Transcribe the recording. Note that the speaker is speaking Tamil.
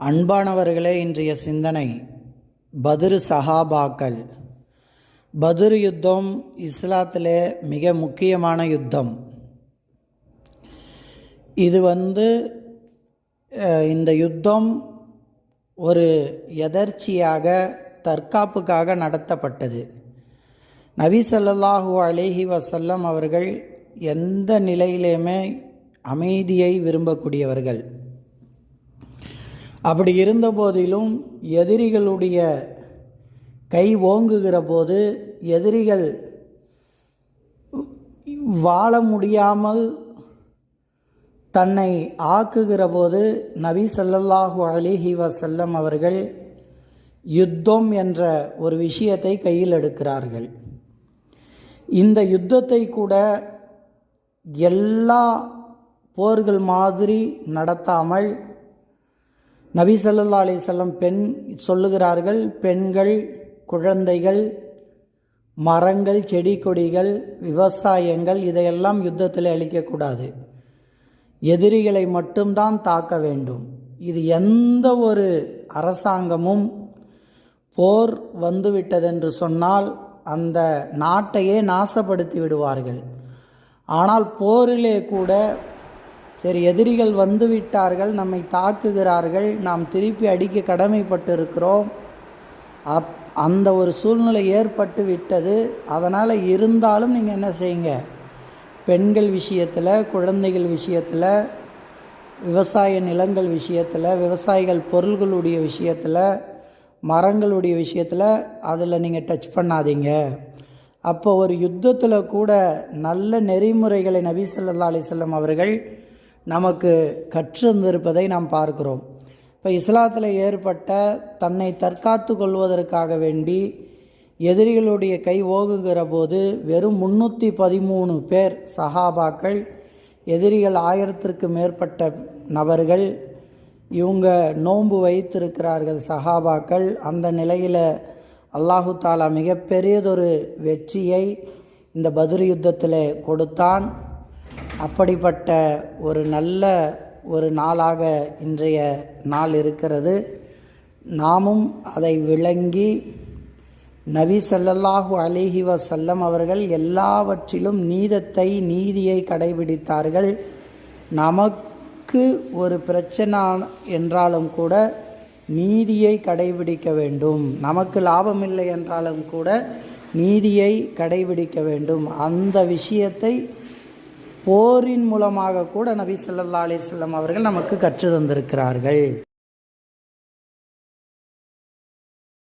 அன்பானவர்களே இன்றைய சிந்தனை பதிரு சஹாபாக்கள். பதிரு யுத்தம் இஸ்லாத்திலே மிக முக்கியமான யுத்தம். இது வந்து இந்த யுத்தம் ஒரு எதர்ச்சியாக தற்காப்புக்காக நடத்தப்பட்டது. நபி ஸல்லல்லாஹு அலேஹி வசல்லம் அவர்கள் எந்த நிலையிலேயுமே அமைதியை விரும்பக்கூடியவர்கள். அப்படி இருந்த போதிலும் எதிரிகளுடைய கை ஓங்குகிற போது எதிரிகள் வாழ முடியாமல் தன்னை ஆக்குகிற போது நபி சல்லல்லாஹு அலிஹி வசல்லம் அவர்கள் யுத்தம் என்ற ஒரு விஷயத்தை கையில் எடுக்கிறார்கள். இந்த யுத்தத்தை கூட எல்லா போர்கள் மாதிரி நடத்தாமல் நபி ஸல்லல்லாஹு அலைஹி பெண் சொல்லுகிறார்கள் பெண்கள் குழந்தைகள் மரங்கள் செடி கொடிகள் விவசாயங்கள் இதையெல்லாம் யுத்தத்தில் அளிக்கக்கூடாது எதிரிகளை மட்டும்தான் தாக்க வேண்டும். இது எந்த ஒரு அரசாங்கமும் போர் வந்துவிட்டதென்று சொன்னால் அந்த நாட்டையே நாசப்படுத்தி விடுவார்கள். ஆனால் போரிலே கூட சரி எதிரிகள் வந்து விட்டார்கள் நம்மை தாக்குகிறார்கள் நாம் திருப்பி அடிக்க கடமைப்பட்டிருக்கிறோம். அப் அந்த ஒரு சூழ்நிலை ஏற்பட்டு விட்டது. அதனால் இருந்தாலும் நீங்கள் என்ன செய்யுங்க? பெண்கள் விஷயத்தில் குழந்தைகள் விஷயத்தில் விவசாய நிலங்கள் விஷயத்தில் விவசாயிகள் பொருள்களுடைய விஷயத்தில் மரங்களுடைய விஷயத்தில் அதில் நீங்கள் டச் பண்ணாதீங்க. அப்போ ஒரு யுத்தத்தில் கூட நல்ல நெறிமுறைகளை நபி சொல்லா அலிசல்லம் அவர்கள் நமக்கு கற்றிருந்திருப்பதை நாம் பார்க்கிறோம். இப்போ இஸ்லாத்தில் ஏற்பட்ட தன்னை தற்காத்து கொள்வதற்காக வேண்டி எதிரிகளுடைய கை ஓகுகிற போது வெறும் முன்னூற்றி பதிமூணு பேர் சஹாபாக்கள் எதிரிகள் ஆயிரத்திற்கு மேற்பட்ட நபர்கள் இவங்க நோன்பு வைத்திருக்கிறார்கள் சஹாபாக்கள். அந்த நிலையில் அல்லாஹு தாலா மிகப்பெரியதொரு வெற்றியை இந்த பதிர் யுத்தத்தில் கொடுத்தான். அப்படிப்பட்ட ஒரு நல்ல ஒரு நாளாக இன்றைய நாள் இருக்கிறது. நாமும் அதை விளங்கி நபி ஸல்லல்லாஹு அலிஹி வசல்லம் அவர்கள் எல்லாவற்றிலும் நீதத்தை நீதியை கடைபிடித்தார்கள். நமக்கு ஒரு பிரச்சனை என்றாலும் கூட நீதியை கடைபிடிக்க வேண்டும். நமக்கு லாபம் இல்லை என்றாலும் கூட நீதியை கடைபிடிக்க வேண்டும். அந்த விஷயத்தை போரின் மூலமாக கூட நபி சொல்லா அலி செல்லம் அவர்கள் நமக்கு கற்று தந்திருக்கிறார்கள்.